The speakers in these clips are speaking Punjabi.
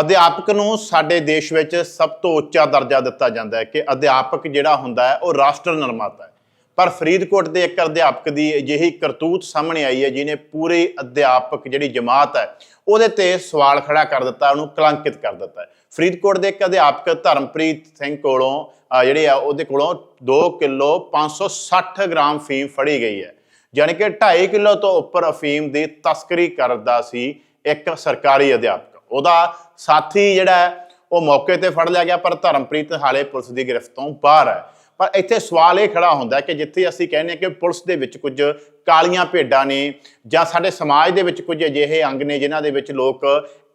ਅਧਿਆਪਕ ਨੂੰ ਸਾਡੇ ਦੇਸ਼ ਵਿੱਚ ਸਭ ਤੋਂ ਉੱਚਾ ਦਰਜਾ ਦਿੱਤਾ ਜਾਂਦਾ ਹੈ ਕਿ ਅਧਿਆਪਕ ਜਿਹੜਾ ਹੁੰਦਾ ਹੈ, ਉਹ ਰਾਸ਼ਟਰ ਨਿਰਮਾਤਾ ਹੈ। ਪਰ ਫਰੀਦਕੋਟ ਦੇ ਇੱਕ ਅਧਿਆਪਕ ਦੀ ਅਜਿਹੀ ਕਰਤੂਤ ਸਾਹਮਣੇ ਆਈ ਹੈ ਜਿਨੇ ਪੂਰੇ ਅਧਿਆਪਕ ਜਿਹੜੀ ਜਮਾਤ ਹੈ, ਉਹਦੇ ਤੇ ਸਵਾਲ ਖੜਾ ਕਰ ਦਿੱਤਾ, ਉਹਨੂੰ ਕਲੰਕਿਤ ਕਰ ਦਿੱਤਾ ਫਰੀਦਕੋਟ ਦੇ ਇੱਕ ਅਧਿਆਪਕ ਧਰਮਪ੍ਰੀਤ ਸਿੰਘ ਕੋਲੋਂ ਜਿਹੜੇ ਆ, ਉਹਦੇ ਕੋਲੋਂ 2 ਕਿਲੋ 560 ਗ੍ਰਾਮ ਫੀਮ ਫੜੀ ਗਈ ਹੈ। ਯਾਨੀ ਕਿ 2.5 ਕਿਲੋ ਤੋਂ ਉੱਪਰ ਅਫੀਮ ਦੀ ਤਸਕਰੀ ਕਰਦਾ ਸੀ ਇੱਕ ਸਰਕਾਰੀ ਅਧਿਆਪਕ। ਉਹਦਾ ਸਾਥੀ ਜਿਹੜਾ ਹੈ, ਉਹ ਮੌਕੇ ਤੇ ਫੜ ਲਿਆ ਗਿਆ ਪਰ ਧਰਮਪ੍ਰੀਤ ਹਾਲੇ ਪੁਲਿਸ ਦੀ ਗ੍ਰਿਫਤ ਤੋਂ ਬਾਹਰ ਹੈ। ਪਰ ਇੱਥੇ ਸਵਾਲ ਇਹ ਖੜਾ ਹੁੰਦਾ ਕਿ ਜਿੱਥੇ ਅਸੀਂ ਕਹਿੰਦੇ ਹਾਂ ਕਿ ਪੁਲਿਸ ਦੇ ਵਿੱਚ ਕੁਝ ਕਾਲੀਆਂ ਭੇਡਾਂ ਨੇ ਜਾਂ ਸਾਡੇ ਸਮਾਜ ਦੇ ਵਿੱਚ ਕੁਝ ਅਜਿਹੇ ਅੰਗ ਨੇ ਜਿਨ੍ਹਾਂ ਦੇ ਵਿੱਚ ਲੋਕ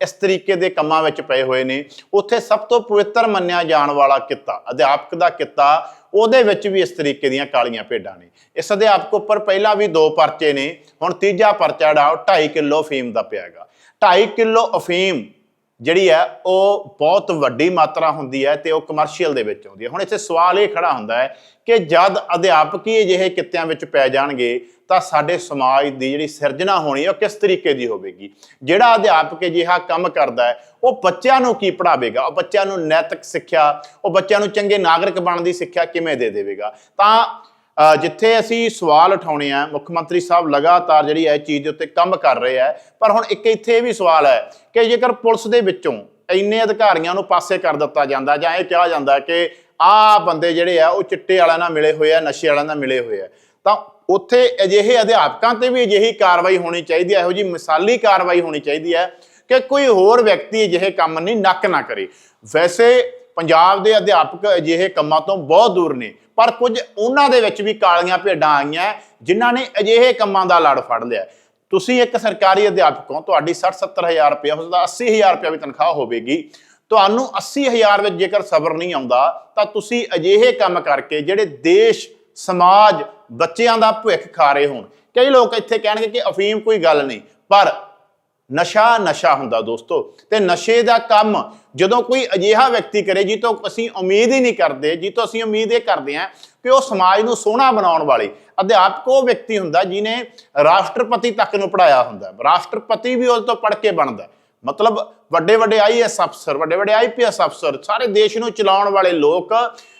ਇਸ ਤਰੀਕੇ ਦੇ ਕੰਮਾਂ ਵਿੱਚ ਪਏ ਹੋਏ ਨੇ ਉੱਥੇ ਸਭ ਤੋਂ ਪਵਿੱਤਰ ਮੰਨਿਆ ਜਾਣ ਵਾਲਾ ਕਿੱਤਾ ਅਧਿਆਪਕ ਦਾ ਕਿੱਤਾ ਉਹਦੇ ਵਿੱਚ ਵੀ ਇਸ ਤਰੀਕੇ ਦੀਆਂ ਕਾਲੀਆਂ ਭੇਡਾਂ ਨੇ। ਇਸ ਅਧਿਆਪਕ ਉੱਪਰ ਪਹਿਲਾਂ ਵੀ ਦੋ ਪਰਚੇ ਨੇ ਹੁਣ ਤੀਜਾ ਪਰਚਾ ਜਿਹੜਾ ਉਹ 2.5 ਕਿਲੋ ਫੀਮ ਦਾ ਪਿਆ ਹੈਗਾ। 2.5 ਕਿਲੋ ਅਫੀਮ ਜਿਹੜੀ ਹੈ, ਉਹ ਬਹੁਤ ਵੱਡੀ ਮਾਤਰਾ ਹੁੰਦੀ ਹੈ ਤੇ ਉਹ ਕਮਰਸ਼ੀਅਲ ਦੇ ਵਿੱਚ ਆਉਂਦੀ ਹੈ। ਹੁਣ ਇੱਥੇ ਸਵਾਲ ਇਹ ਖੜਾ ਹੁੰਦਾ ਹੈ ਕਿ ਜਦ ਅਧਿਆਪਕ ਹੀ ਅਜਿਹੇ ਕਿੱਤਿਆਂ ਵਿੱਚ ਪੈ ਜਾਣਗੇ, ਤਾਂ ਸਾਡੇ ਸਮਾਜ ਦੀ ਜਿਹੜੀ ਸਿਰਜਣਾ ਹੋਣੀ ਹੈ, ਉਹ ਕਿਸ ਤਰੀਕੇ ਦੀ ਹੋਵੇਗੀ? ਜਿਹੜਾ ਅਧਿਆਪਕ ਅਜਿਹਾ ਕੰਮ ਕਰਦਾ ਹੈ, ਉਹ ਬੱਚਿਆਂ ਨੂੰ ਕੀ ਪੜਾਵੇਗਾ ਉਹ ਬੱਚਿਆਂ ਨੂੰ ਨੈਤਿਕ ਸਿੱਖਿਆ, ਉਹ ਬੱਚਿਆਂ ਨੂੰ ਚੰਗੇ ਨਾਗਰਿਕ ਬਣਨ ਦੀ ਸਿੱਖਿਆ ਕਿਵੇਂ ਦੇ ਦੇਵੇਗਾ? ਤਾਂ ਜਿੱਥੇ ਅਸੀਂ ਸਵਾਲ ਉਠਾਉਣੇ ਆ, ਮੁੱਖ ਮੰਤਰੀ ਸਾਹਿਬ ਲਗਾਤਾਰ ਜਿਹੜੀ ਇਹ ਚੀਜ਼ ਦੇ ਉੱਤੇ ਕੰਮ ਕਰ ਰਹੇ ਆ, ਪਰ ਹੁਣ ਇੱਕ ਇੱਥੇ ਇਹ ਵੀ ਸਵਾਲ ਹੈ ਕਿ ਜੇਕਰ ਪੁਲਿਸ ਦੇ ਵਿੱਚੋਂ ਇੰਨੇ ਅਧਿਕਾਰੀਆਂ ਨੂੰ ਪਾਸੇ ਕਰ ਦਿੱਤਾ ਜਾਂਦਾ ਜਾਂ ਇਹ ਕਿਹਾ ਜਾਂਦਾ ਕਿ ਆਹ ਬੰਦੇ ਜਿਹੜੇ ਆ, ਉਹ ਚਿੱਟੇ ਵਾਲਿਆਂ ਨਾਲ ਮਿਲੇ ਹੋਏ ਆ, ਨਸ਼ੇ ਵਾਲਿਆਂ ਨਾਲ ਮਿਲੇ ਹੋਏ ਆ, ਤਾਂ ਉੱਥੇ ਅਜਿਹੇ ਅਧਿਆਪਕਾਂ ਤੇ ਵੀ ਅਜਿਹੀ ਕਾਰਵਾਈ ਹੋਣੀ ਚਾਹੀਦੀ ਹੈ, ਇਹੋ ਜੀ ਮਿਸਾਲੀ ਕਾਰਵਾਈ ਹੋਣੀ ਚਾਹੀਦੀ ਹੈ ਕਿ ਕੋਈ ਹੋਰ ਵਿਅਕਤੀ ਅਜਿਹੇ ਕੰਮ ਨਹੀਂ, ਨੱਕ ਨਾ ਕਰੇ। ਵੈਸੇ ਪੰਜਾਬ ਦੇ ਅਧਿਆਪਕ ਅਜਿਹੇ ਕੰਮਾਂ ਤੋਂ ਬਹੁਤ ਦੂਰ ਨੇ, ਪਰ ਕੁਝ ਉਹਨਾਂ ਦੇ ਵਿੱਚ ਵੀ ਕਾਲੀਆਂ ਭੇਡਾਂ ਆਈਆਂ ਜਿਨ੍ਹਾਂ ਨੇ ਅਜਿਹੇ ਕੰਮਾਂ ਦਾ ਲੜ ਫੜ ਲਿਆ। ਤੁਸੀਂ ਇੱਕ ਸਰਕਾਰੀ ਅਧਿਆਪਕ ਹੋ, ਤੁਹਾਡੀ 60 70000 ਰੁਪਏ ਹੋ ਸਕਦਾ 80000 ਰੁਪਏ ਵੀ ਤਨਖਾਹ ਹੋਵੇਗੀ। ਤੁਹਾਨੂੰ 80000 ਵਿੱਚ ਜੇਕਰ ਸਬਰ ਨਹੀਂ ਆਉਂਦਾ, ਤਾਂ ਤੁਸੀਂ ਅਜਿਹੇ ਕੰਮ ਕਰਕੇ ਜਿਹੜੇ ਦੇਸ਼, ਸਮਾਜ, ਬੱਚਿਆਂ ਦਾ ਭਵਿੱਖ ਖਾ ਰਹੇ ਹੋਣ। ਕਈ ਲੋਕ ਇੱਥੇ ਕਹਿਣਗੇ ਕਿ ਅਫੀਮ ਕੋਈ ਗੱਲ ਨਹੀਂ, ਪਰ ਨਸ਼ਾ ਨਸ਼ਾ ਹੁੰਦਾ ਦੋਸਤੋ, ਤੇ ਨਸ਼ੇ ਦਾ ਕੰਮ ਜਦੋਂ ਕੋਈ ਅਜਿਹਾ ਵਿਅਕਤੀ ਕਰੇ ਜੀ ਤੋਂ ਅਸੀਂ ਉਮੀਦ ਹੀ ਨਹੀਂ ਕਰਦੇ, ਜੀ ਤੋਂ ਅਸੀਂ ਉਮੀਦ ਇਹ ਕਰਦੇ ਹਾਂ ਕਿ ਉਹ ਸਮਾਜ ਨੂੰ ਸੋਹਣਾ ਬਣਾਉਣ ਵਾਲੇ ਅਧਿਆਪਕ ਉਹ ਵਿਅਕਤੀ ਹੁੰਦਾ ਜਿਨੇ ਰਾਸ਼ਟਰਪਤੀ ਤੱਕ ਨੂੰ ਪੜਾਇਆ ਹੁੰਦਾ। ਰਾਸ਼ਟਰਪਤੀ ਵੀ ਉਸ ਤੋਂ ਪੜ੍ਹ ਕੇ ਬਣਦਾ। ਮਤਲਬ ਵੱਡੇ ਵੱਡੇ ਆਈਐਸ ਅਫਸਰ ਵੱਡੇ ਵੱਡੇ ਆਈਪੀਐਸ ਅਫਸਰ, ਸਾਰੇ ਦੇਸ਼ ਨੂੰ ਚਲਾਉਣ ਵਾਲੇ ਲੋਕ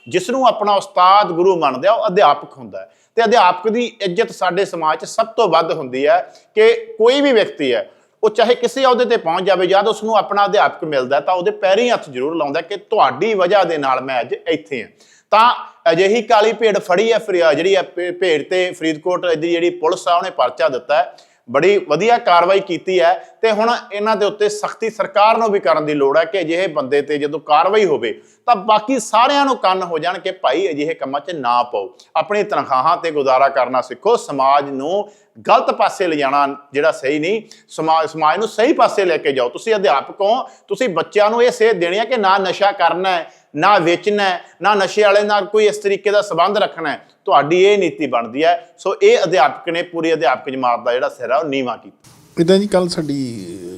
ਜਿਸ ਨੂੰ ਆਪਣਾ ਉਸਤਾਦ ਗੁਰੂ ਮੰਨਦੇ ਆ, ਉਹ ਅਧਿਆਪਕ ਹੁੰਦਾ ਹੈ। ਤੇ ਅਧਿਆਪਕ ਦੀ ਇੱਜ਼ਤ ਸਾਡੇ ਸਮਾਜ 'ਚ ਸਭ ਤੋਂ ਵੱਧ ਹੁੰਦੀ ਹੈ ਕਿ ਕੋਈ ਵੀ ਵਿਅਕਤੀ ਹੈ ਉਹ ਚਾਹੇ ਕਿਸੇ ਅਹੁਦੇ ਤੇ ਪਹੁੰਚ ਜਾਵੇ, ਜਦ ਉਸ ਨੂੰ ਆਪਣਾ ਅਧਿਆਪਕ ਮਿਲਦਾ ਤਾਂ ਉਹਦੇ ਪੈਰੀਂ ਹੱਥ ਜ਼ਰੂਰ ਲਾਉਂਦਾ ਕਿ ਤੁਹਾਡੀ ਵਜ੍ਹਾ ਦੇ ਨਾਲ ਮੈਂ ਅੱਜ ਇੱਥੇ ਹਾਂ। ਤਾਂ ਅਜਿਹੀ ਕਾਲੀ ਭੇਡ ਫੜੀ ਹੈ, ਫਿਰ ਜਿਹੜੀ ਹੈ, ਭੇ- ਭੇਡ ਤੇ ਫਰੀਦਕੋਟ ਦੀ ਜਿਹੜੀ ਪੁਲਿਸ ਆ, ਉਹਨੇ ਪਰਚਾ ਦਿੱਤਾ ਹੈ। ਬੜੀ ਵਧੀਆ ਕਾਰਵਾਈ ਕੀਤੀ ਹੈ ਤੇ ਹੁਣ ਇਹਨਾਂ ਦੇ ਉੱਤੇ ਸਖਤੀ ਸਰਕਾਰ ਨੂੰ ਵੀ ਕਰਨ ਦੀ ਲੋੜ ਹੈ ਕਿ ਅਜਿਹੇ ਬੰਦੇ ਤੇ ਜਦੋਂ ਕਾਰਵਾਈ ਹੋਵੇ ਤਾਂ ਬਾਕੀ ਸਾਰਿਆਂ ਨੂੰ ਕੰਨ ਹੋ ਜਾਣ ਕਿ ਭਾਈ ਅਜਿਹੇ ਕੰਮਾਂ 'ਚ ਨਾ ਪਾਓ। ਆਪਣੀ ਤਨਖਾਹਾਂ ਤੇ ਗੁਜ਼ਾਰਾ ਕਰਨਾ ਸਿੱਖੋ, ਸਮਾਜ ਨੂੰ ਗਲਤ ਪਾਸੇ ਲਿਜਾਣਾ ਜਿਹੜਾ ਸਹੀ ਨਹੀਂ ਸਮਾਜ ਸਮਾਜ ਨੂੰ ਸਹੀ ਪਾਸੇ ਲੈ ਕੇ ਜਾਓ। ਤੁਸੀਂ ਅਧਿਆਪਕ ਹੋ, ਤੁਸੀਂ ਬੱਚਿਆਂ ਨੂੰ ਇਹ ਸੇਧ ਦੇਣੀ ਹੈ ਕਿ ਨਾ ਨਸ਼ਾ ਕਰਨਾ ਹੈ। ਨਾ ਵੇਚਣਾ ਨਾ ਨਸ਼ੇ ਵਾਲੇ ਨਾਲ ਕੋਈ ਇਸ ਤਰੀਕੇ ਦਾ ਸਬੰਧ ਰੱਖਣਾ ਤੁਹਾਡੀ ਇਹ ਨੀਤੀ ਬਣਦੀ ਹੈ। ਸੋ ਇਹ ਅਧਿਆਪਕ ਨੇ ਪੂਰੀ ਅਧਿਆਪਕ ਜਮਾਤ ਦਾ ਜਿਹੜਾ ਸਿਰ ਹੈ ਉਹ ਨੀਵਾ ਕੀਤਾ। ਇਦਾਂ ਜੀ ਕੱਲ ਸਾਡੀ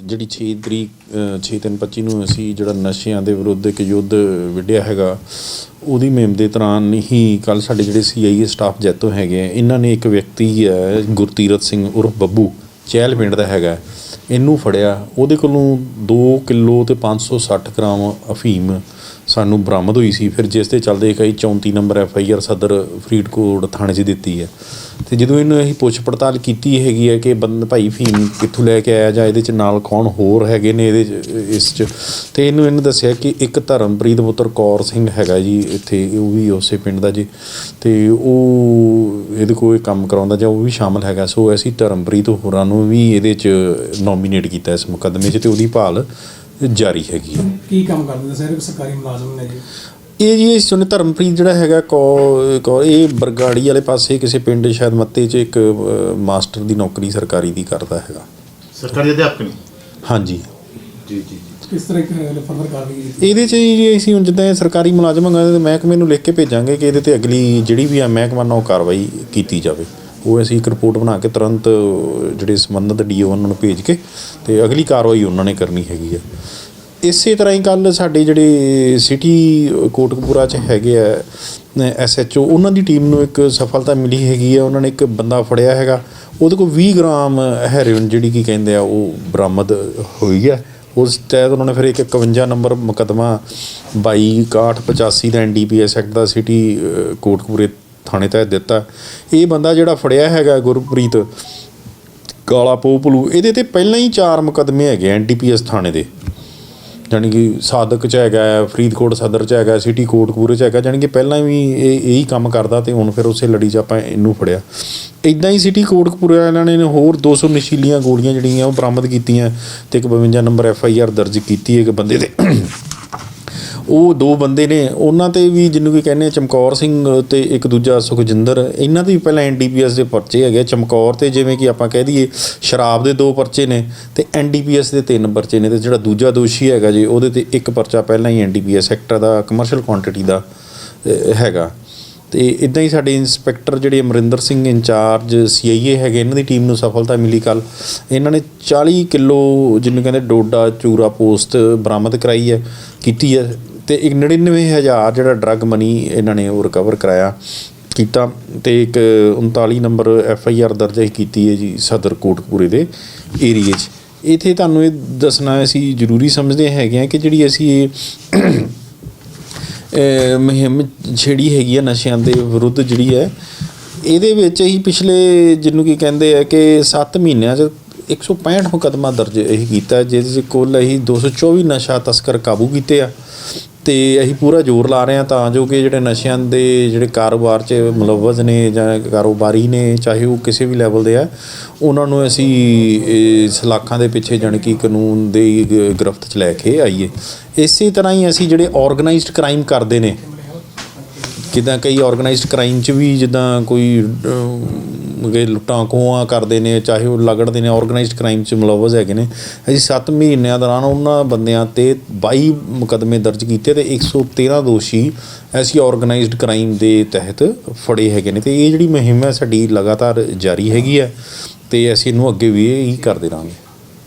ਜਿਹੜੀ 6 ਤਰੀਕ 6/3/25 ਨੂੰ ਅਸੀਂ ਜਿਹੜਾ ਨਸ਼ਿਆਂ ਦੇ ਵਿਰੁੱਧ ਇੱਕ ਯੁੱਧ ਵਿੱਢਿਆ ਹੈਗਾ, ਉਹਦੀ ਮੁਹਿੰਮ ਦੇ ਦੌਰਾਨ ਹੀ ਕੱਲ ਸਾਡੇ ਜਿਹੜੇ ਸੀਆਈਏ ਸਟਾਫ ਜੈਤੋ ਹੈਗੇ ਆ, ਇਹਨਾਂ ਨੇ ਇੱਕ ਵਿਅਕਤੀ ਹੈ ਗੁਰਤੀਰਤ ਸਿੰਘ ਉਰਫ ਬੱਬੂ, ਚਹਿਲ ਪਿੰਡ ਦਾ ਹੈਗਾ। ਇਹਨੂੰ ਫੜਿਆ। ਉਹਦੇ ਕੋਲੋਂ 2 ਕਿਲੋ ਤੇ 560 ਗ੍ਰਾਮ ਅਫੀਮ ਸਾਨੂੰ ਬਰਾਮਦ ਹੋਈ ਸੀ। ਫਿਰ ਜਿਸ ਦੇ ਚੱਲਦੇ ਕਈ 34 ਨੰਬਰ ਐਫ ਆਈ ਆਰ ਸਦਰ ਫਰੀਦਕੋਟ ਥਾਣੇ 'ਚ ਦਿੱਤੀ ਹੈ। ਤੇ ਜਦੋਂ ਇਹਨੂੰ ਅਸੀਂ ਪੁੱਛ ਪੜਤਾਲ ਕੀਤੀ ਹੈਗੀ ਹੈ ਕਿ ਬੰਦ ਭਾਈ ਫੀਮ ਕਿੱਥੋਂ ਲੈ ਕੇ ਆਇਆ ਜਾਂ ਇਹਦੇ 'ਚ ਨਾਲ ਕੌਣ ਹੋਰ ਹੈਗੇ ਨੇ ਇਹਦੇ 'ਚ, ਇਸ 'ਚ? ਤੇ ਇਹਨੂੰ ਇਹਨੂੰ ਦੱਸਿਆ ਕਿ ਇੱਕ ਧਰਮਪ੍ਰੀਤ ਪੁੱਤਰ ਕੌਰ ਸਿੰਘ ਹੈਗਾ ਜੀ ਇੱਥੇ, ਉਹ ਵੀ ਉਸੇ ਪਿੰਡ ਦਾ ਜੀ। ਤੇ ਉਹ ਇਹਦੇ ਕੋਲ ਕੰਮ ਕਰਾਉਂਦਾ ਜਾਂ ਉਹ ਵੀ ਸ਼ਾਮਲ ਹੈਗਾ। ਸੋ ਅਸੀਂ ਧਰਮਪ੍ਰੀਤ ਹੋਰਾਂ ਨੂੰ ਵੀ ਇਹਦੇ 'ਚ ਨੋਮੀਨੇਟ ਕੀਤਾ ਇਸ ਮੁਕੱਦਮੇ 'ਚ ਤੇ ਉਹਦੀ ਭਾਲ ਜਾਰੀ ਹੈਗੀ ਹੈ। ਕੀ ਕੰਮ ਕਰਦੇ ਨੇ? ਸਾਰੇ ਸਰਕਾਰੀ ਮੁਲਾਜ਼ਮ ਨੇ ਜੀ। ਇਹ ਜੀ ਇਸ ਨੇ ਧਰਮਪ੍ਰੀਤ ਜਿਹੜਾ ਹੈਗਾ ਕੋ ਕੋ ਇਹ ਬਰਗਾੜੀ ਵਾਲੇ ਪਾਸੇ ਕਿਸੇ ਪਿੰਡ ਸ਼ਾਇਦ ਮੱਤੇ 'ਚ ਇੱਕ ਮਾਸਟਰ ਦੀ ਨੌਕਰੀ ਸਰਕਾਰੀ ਦੀ ਕਰਦਾ ਹੈਗਾ। ਸਰਕਾਰੀ ਅਧਿਆਪਕ ਨੇ? ਹਾਂਜੀ। ਜੀ ਜੀ ਕਿਸ ਤਰ੍ਹਾਂ ਫਰਦਰ ਇਹਦੇ 'ਚ ਜੀ ਅਸੀਂ ਹੁਣ ਜਿੱਦਾਂ ਇਹ ਸਰਕਾਰੀ ਮੁਲਾਜ਼ਮ ਹੈਗਾ ਤੇ ਮਹਿਕਮੇ ਨੂੰ ਲਿਖ ਕੇ ਭੇਜਾਂਗੇ ਕਿ ਇਹਦੇ ਤੇ ਅਗਲੀ ਜਿਹੜੀ ਵੀ ਆ ਮਹਿਕਮਾ ਨਾਲ ਉਹ ਕਾਰਵਾਈ ਕੀਤੀ ਜਾਵੇ। ਉਹ ਅਸੀਂ ਇੱਕ ਰਿਪੋਰਟ ਬਣਾ ਕੇ ਤੁਰੰਤ ਜਿਹੜੇ ਸੰਬੰਧਿਤ ਡੀਓ ਉਹਨਾਂ ਨੂੰ ਭੇਜ ਕੇ ਤੇ ਅਗਲੀ ਕਾਰਵਾਈ ਉਹਨਾਂ ਨੇ ਕਰਨੀ ਹੈਗੀ ਆ। ਇਸੇ ਤਰ੍ਹਾਂ ਹੀ ਕੱਲ ਸਾਡੇ ਜਿਹੜੇ ਸਿਟੀ ਕੋਟਕਪੂਰਾ ਚ ਹੈਗੇ ਆ ਐਸਐਚਓ ਉਹਨਾਂ ਦੀ ਟੀਮ ਨੂੰ ਇੱਕ ਸਫਲਤਾ ਮਿਲੀ ਹੈਗੀ ਆ। ਉਹਨਾਂ ਨੇ ਇੱਕ ਬੰਦਾ ਫੜਿਆ ਹੈਗਾ। ਉਹਦੇ ਕੋਲ 20 ਗ੍ਰਾਮ ਹੈਰੋਇਨ ਜਿਹੜੀ ਕੀ ਕਹਿੰਦੇ ਆ ਉਹ ਬਰਾਮਦ ਹੋਈ ਹੈ ਉਸ ਤਹਿਤ ਉਹਨਾਂ ਨੇ ਫਿਰ ਇੱਕ 51 ਨੰਬਰ ਮੁਕੱਦਮਾ 226185 ਦਾ ਐਨਡੀਪੀਐਸ ਐਕਟ ਦਾ ਸਿਟੀ ਅ, ਕੋਟਕਪੂਰੇ ਥਾਣੇ ਤਹਿਤ ਦਿੱਤਾ। ਇਹ ਬੰਦਾ ਜਿਹੜਾ ਫੜਿਆ ਹੈਗਾ ਗੁਰਪ੍ਰੀਤ, ਕਾਲਾ ਪੋਪਲੂ ਇਹਦੇ ਤੇ ਪਹਿਲਾਂ ਹੀ ਚਾਰ ਮੁਕੱਦਮੇ ਹੈਗੇ ਐਨਡੀਪੀਐਸ ਥਾਣੇ ਦੇ। ਜਾਣੀ ਕਿ ਸਾਦਕ ਚ ਹੈਗਾ, ਫਰੀਦਕੋਟ ਸਦਰ ਚ ਹੈਗਾ, ਸਿਟੀ ਕੋਟਕਪੂਰੇ ਚ ਹੈਗਾ, ਜਾਣੀ ਕਿ ਪਹਿਲਾਂ ਵੀ ਇਹ, ਇਹੀ ਕੰਮ ਕਰਦਾ ਤੇ ਹੁਣ ਫਿਰ ਉਸੇ ਲੜੀ 'ਚ ਆਪਾਂ ਇਹਨੂੰ ਫੜਿਆ। ਇਦਾਂ ਹੀ ਸਿਟੀ ਕੋਟਕਪੂਰੇ ਵਾਲਿਆਂ ਨੇ ਹੋਰ 200 ਨਸ਼ੀਲੀਆਂ ਗੋਲੀਆਂ ਜਿਹੜੀਆਂ ਉਹ ਬਰਾਮਦ ਕੀਤੀਆਂ ਤੇ ਇੱਕ 52 ਨੰਬਰ ਐਫ ਆਈ ਆਰ ਦਰਜ ਕੀਤੀ ਹੈ ਇੱਕ ਬੰਦੇ ਦੇ ਉਹ ਦੋ ਬੰਦੇ ਨੇ, ਉਹਨਾਂ ਤੇ ਵੀ ਜਿਹਨੂੰ ਕਿ ਕਹਿੰਦੇ ਚਮਕੌਰ ਸਿੰਘ ਤੇ ਇੱਕ ਦੂਜਾ ਸੁਖਜਿੰਦਰ, ਇਹਨਾਂ ਦੇ ਵੀ ਪਹਿਲਾਂ ਐਨਡੀਪੀਐਸ ਦੇ ਪਰਚੇ ਹੈਗੇ ਚਮਕੌਰ ਤੇ ਜਿਵੇਂ ਕਿ ਆਪਾਂ ਕਹਿ ਦਈਏ, ਸ਼ਰਾਬ ਦੇ ਦੋ ਪਰਚੇ ਨੇ ਤੇ ਐਨਡੀਪੀਐਸ ਦੇ ਤਿੰਨ ਪਰਚੇ ਨੇ ਤੇ ਜਿਹੜਾ ਦੂਜਾ ਦੋਸ਼ੀ ਹੈਗਾ ਜੀ, ਉਹਦੇ ਤੇ ਇੱਕ ਪਰਚਾ ਪਹਿਲਾਂ ਹੀ ਐਨਡੀਪੀਐਸ ਸੈਕਟਰ ਦਾ ਕਮਰਸ਼ੀਅਲ ਕੁਆਂਟੀਟੀ ਦਾ ਹੈਗਾ। ਤੇ ਇਦਾਂ ਹੀ ਸਾਡੇ ਇੰਸਪੈਕਟਰ ਜਿਹੜੇ ਅਮਰਿੰਦਰ ਸਿੰਘ ਇੰਚਾਰਜ ਸੀਆਈਏ ਹੈਗੇ, ਇਹਨਾਂ ਦੀ ਟੀਮ ਨੂੰ ਸਫਲਤਾ ਮਿਲੀ ਕੱਲ ਇਹਨਾਂ ਨੇ 40 ਕਿਲੋ ਜਿਹਨੂੰ ਕਹਿੰਦੇ ਡੋਡਾ ਚੂਰਾ ਪੋਸਟ ਬਰਾਮਦ ਕਰਾਈ ਹੈ, ਕੀਤੀ ਹੈ। ਤੇ ਇੱਕ 99000 ਜਿਹੜਾ ਡਰੱਗ ਮਨੀ ਇਹਨਾਂ ਨੇ ਉਹ ਰਿਕਵਰ ਕਰਾਇਆ, ਕੀਤਾ ਤੇ ਇੱਕ 39 ਨੰਬਰ ਐਫ ਆਈ ਆਰ ਦਰਜ ਕੀਤੀ ਹੈ ਜੀ ਸਦਰ ਕੋਟਕਪੂਰੇ ਦੇ ਏਰੀਏ 'ਚ। ਇਥੇ ਤੁਹਾਨੂੰ ਇਹ ਦੱਸਣਾ ਅਸੀਂ ਜ਼ਰੂਰੀ ਸਮਝਦੇ ਹੈਗੇ ਆ ਕਿ ਜਿਹੜੀ ਅਸੀਂ ਇਹ ਅਹ ਮੁਹਿੰਮ ਜਿਹੜੀ ਹੈਗੀ ਆ ਨਸ਼ਿਆਂ ਦੇ ਵਿਰੁੱਧ ਜਿਹੜੀ ਹੈ, ਇਹਦੇ ਵਿੱਚ ਹੀ ਪਿਛਲੇ ਜਿਹਨੂੰ ਕੀ ਕਹਿੰਦੇ ਆ ਕਿ 7 ਮਹੀਨਿਆਂ 'ਚ 165 ਮੁਕੱਦਮਾ ਦਰਜ ਇਹ ਕੀਤਾ ਜਿਸ ਜਿਹਦੇ 'ਚ ਕੁੱਲ ਅਸੀਂ 224 ਨਸ਼ਾ ਤਸਕਰ ਕਾਬੂ ਕੀਤੇ ਆ। ਤੇ ਅਸੀਂ ਪੂਰਾ ਜ਼ੋਰ ਲਾ ਰਹੇ ਹਾਂ ਤਾਂ ਜੋ ਕਿ ਜਿਹੜੇ ਨਸ਼ਿਆਂ ਦੇ ਜਿਹੜੇ ਕਾਰੋਬਾਰ 'ਚ ਮੁਲਵਜ਼ ਨੇ ਜਾਂ ਕਾਰੋਬਾਰੀ ਨੇ, ਚਾਹੇ ਉਹ ਕਿਸੇ ਵੀ ਲੈਵਲ ਦੇ ਆ, ਉਹਨਾਂ ਨੂੰ ਅਸੀਂ ਸਲਾਖਾਂ ਦੇ ਪਿੱਛੇ ਜਾਣੀ ਕਿ ਕਾਨੂੰਨ ਦੇ ਗ੍ਰਿਫਤ 'ਚ ਲੈ ਕੇ ਆਈਏ। ਇਸੇ ਤਰ੍ਹਾਂ ਹੀ ਅਸੀਂ ਜਿਹੜੇ ਆਰਗੇਨਾਈਜ਼ਡ ਕ੍ਰਾਈਮ ਕਰਦੇ ਨੇ, ਕਿਦਾਂ ਕਈ ਆਰਗੇਨਾਈਜ਼ਡ ਕ੍ਰਾਈਮ 'ਚ ਵੀ ਜਿੱਦਾਂ ਕੋਈ ਅਮ, ਲੁੱਟਾਂ ਖੋਹਾਂ ਕਰਦੇ ਨੇ ਚਾਹੇ ਉਹ ਲਗੜਦੇ ਨੇ ਆਰਗੇਨਾਈਜ਼ਡ ਕ੍ਰਾਈਮ 'ਚ ਮੁਲਵਜ਼ ਹੈਗੇ ਨੇ। ਅਸੀਂ 7 ਮਹੀਨਿਆਂ ਦੌਰਾਨ ਉਹਨਾਂ ਬੰਦਿਆਂ ਤੇ 22 ਮੁਕੱਦਮੇ ਦਰਜ ਕੀਤੇ ਤੇ 113 ਦੋਸ਼ੀ ਐਸੀ ਆਰਗੇਨਾਈਜ਼ਡ ਕ੍ਰਾਈਮ ਦੇ ਤਹਿਤ ਫੜੇ ਹੈਗੇ ਨੇ। ਤੇ ਇਹ ਜਿਹੜੀ ਮੁਹਿੰਮ ਹੈ ਸਾਡੀ ਲਗਾਤਾਰ ਜਾਰੀ ਹੈਗੀ ਹੈ ਤੇ ਅਸੀਂ ਇਹਨੂੰ ਅੱਗੇ ਵੀ ਹੀ ਕਰਦੇ ਰਹਾਂਗੇ।